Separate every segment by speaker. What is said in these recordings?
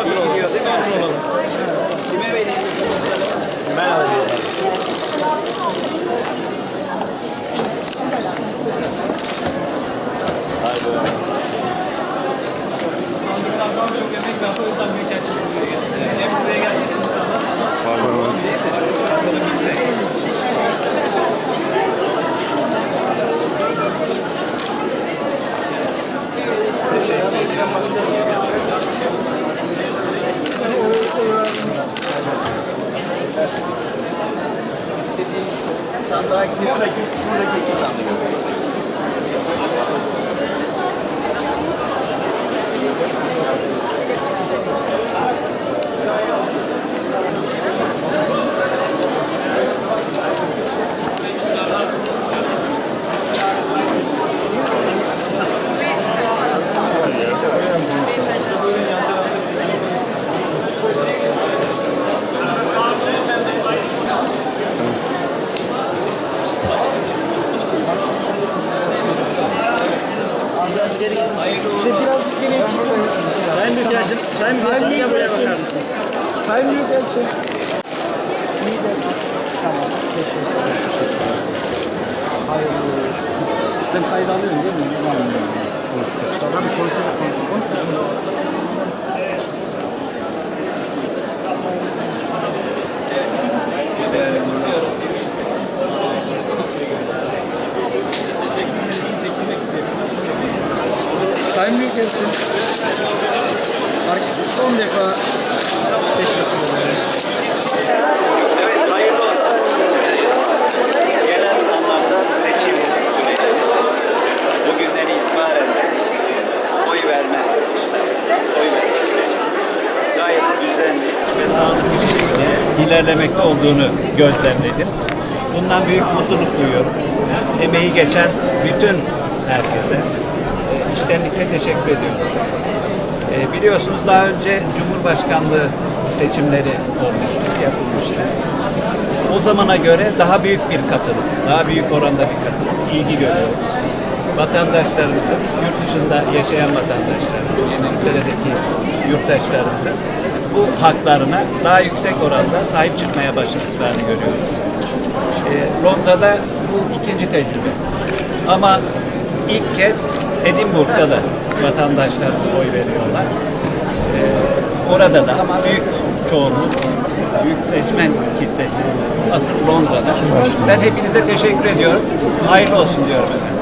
Speaker 1: Só violão, só violão. Thank you.
Speaker 2: Sayın
Speaker 3: Büyükelçi.
Speaker 2: Sen kayıt alıyorsun değil mi? Sonra bir konuşalım.
Speaker 3: Sayın Büyükelçi. Son defa teşekkür ederim.
Speaker 1: Evet, hayırlı olsun. Genel anlamda seçim süreci. Bugünden itibaren oy verme, oy verme. Gayet düzenli ve sağlıklı bir şekilde ilerlemekte olduğunu gözlemledim. Bundan büyük mutluluk duyuyorum. Emeği geçen bütün herkese e, içtenlikle teşekkür ediyorum. E, biliyorsunuz daha önce Cumhurbaşkanlığı seçimleri olmuştu, yapılmıştı. O zamana göre daha büyük bir katılım, daha büyük oranda bir katılım, ilgi görüyoruz. Vatandaşlarımızın, yurt dışında yaşayan vatandaşlarımızın, İngiltere'deki yurttaşlarımızın bu haklarına daha yüksek oranda sahip çıkmaya başladıklarını görüyoruz. E, Londra'da bu ikinci tecrübe. Ama ilk kez Edinburgh'da da vatandaşlarımız oy veriyorlar. Ee, orada da ama büyük çoğunluk, büyük seçmen kitlesi asıl Londra'da. Ben hepinize teşekkür ediyorum. Hayırlı olsun diyorum efendim.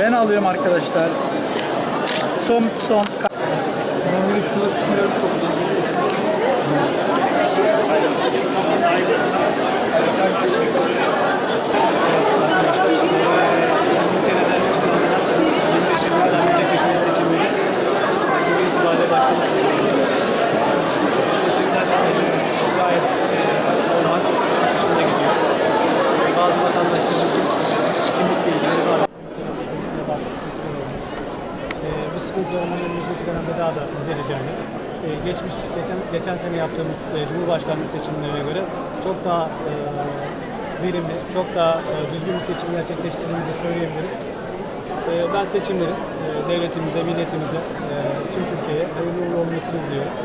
Speaker 3: Ben alıyorum arkadaşlar. Son son.
Speaker 2: Bazı vatandaşlarımızın kimlikle ilgili var. Bu sıkıntıların önümüzdeki dönemde daha da düzeleceğini, e, geçmiş geçen geçen sene yaptığımız e, Cumhurbaşkanlığı seçimlerine göre çok daha e, verimli, çok daha e, düzgün bir seçim gerçekleştirdiğimizi söyleyebiliriz. E, Ben seçimlerin e, devletimize, milletimize, e, tüm Türkiye'ye hayırlı uğurlu olmasını diliyorum.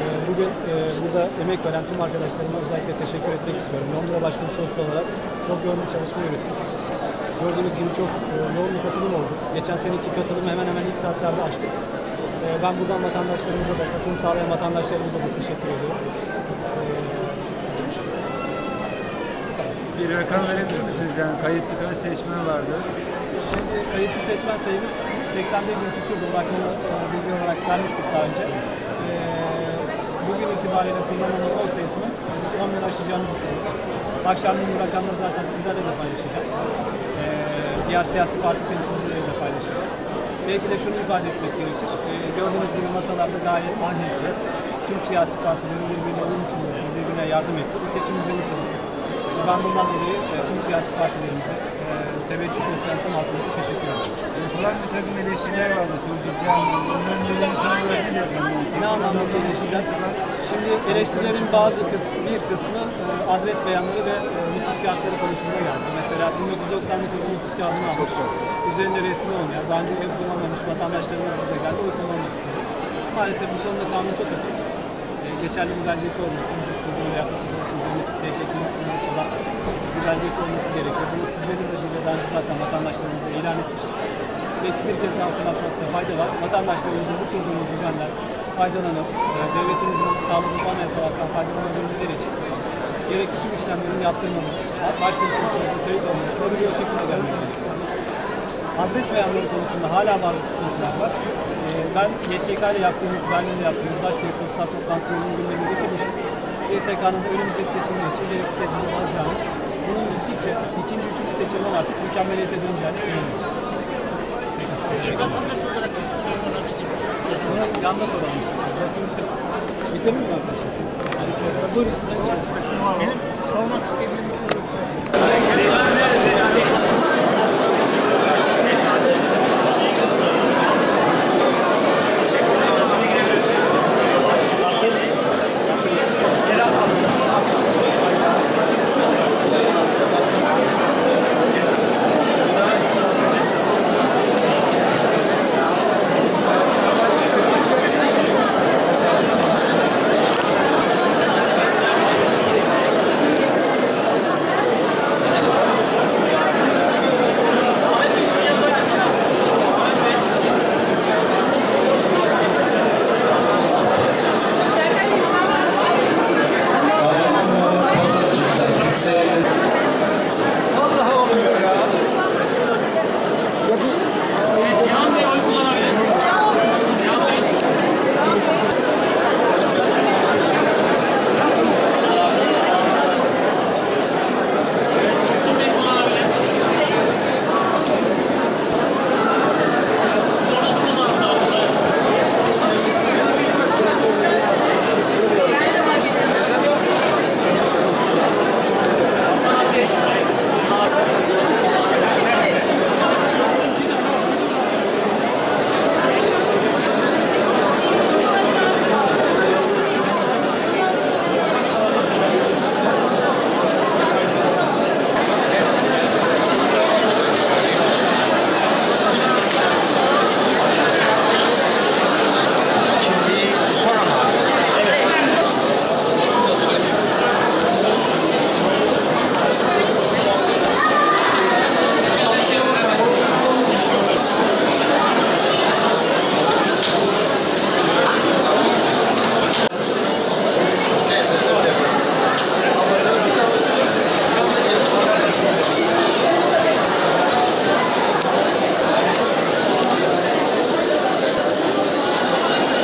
Speaker 2: E, Bugün e, burada emek veren tüm arkadaşlarıma özellikle teşekkür etmek istiyorum. Londra Başkonsolosu olarak çok yoğun bir çalışma yürüttük. Gördüğünüz gibi çok e, yoğun bir katılım oldu. Geçen seneki katılımı hemen hemen ilk saatlerde açtık. E, Ben buradan vatandaşlarımıza da, katılım sağlayan vatandaşlarımıza da teşekkür ediyorum.
Speaker 4: Bir rakam verebilir misiniz? Yani kayıtlı kaç seçmen vardı?
Speaker 2: Şimdi kayıtlı seçmen sayımız 81 bin küsurdu. E, bilgi olarak vermiştik daha önce. E, bugün itibariyle kullanılan oy sayısının biz 10 bin aşacağını düşünüyoruz. Akşamleyin bu rakamları zaten sizlerle de paylaşacağım. Diğer siyasi parti temsilcileriyle de paylaşacağız. Belki de şunu ifade etmek gerekir. E, gördüğünüz gibi masalarda gayet ahenkli. Tüm siyasi partilerin birbirine uyum içinde, birbirine yardım etti. Bir seçim düzeni kurduk. Ben bundan dolayı e, tüm siyasi partilerimize e, teveccüh gösteren tüm halkımıza teşekkür ederim.
Speaker 4: Yapılan bir takım eleştiriler vardı. Çok ciddi anlamda. Tam olarak ne diyor?
Speaker 2: Ne anlamda eleştiriler? Şimdi eleştirilerin bazı kısmı, bir kısmı e, adres beyanları ve e, nüfus kağıtları konusunda geldi. Mesela 1999 nüfus kağıdını almış. Üzerinde resmi olmayan, daha önce ev kullanmamış vatandaşlarımız bize geldi, oy kullanmak istedi. Maalesef bu konuda kanun çok açık. E, geçerli bir belgesi olması, nüfus kurduğu yaklaşık 30 TC kimlik olan bir belgesi olması gerekiyor. Bunu sizlerin de bir daha önce zaten vatandaşlarımıza ilan etmiştik. Belki bir kez daha hatırlatmakta fayda var. Vatandaşlarımızın bu kurduğumuz düzenler faydalanıp e, devletimizin sağladığı anayasal haktan faydalanabilmeleri için gerekli tüm işlemlerin yaptırılmalı. Başka bir sorusunuzda kayıt olması ve bir şekilde gerekiyor. Adres beyanları konusunda hala bazı sıkıntılar var. E, ben YSK ile yaptığımız, Berlin'de yaptığımız başka bir sosyal toplantısının gündemine getirmiştim. YSK'nın önümüzdeki seçimler için gerekli tedbirler alacağını, bunun gittikçe ikinci, üçüncü seçimden artık mükemmeliyete döneceğini inanıyorum.
Speaker 5: Vatandaş olarak
Speaker 2: Yanda soralım istiyorsan. Nasıl bitirsin? Bitirir mi arkadaşlar? Buyurun size.
Speaker 5: Benim sormak istediğim soru şu.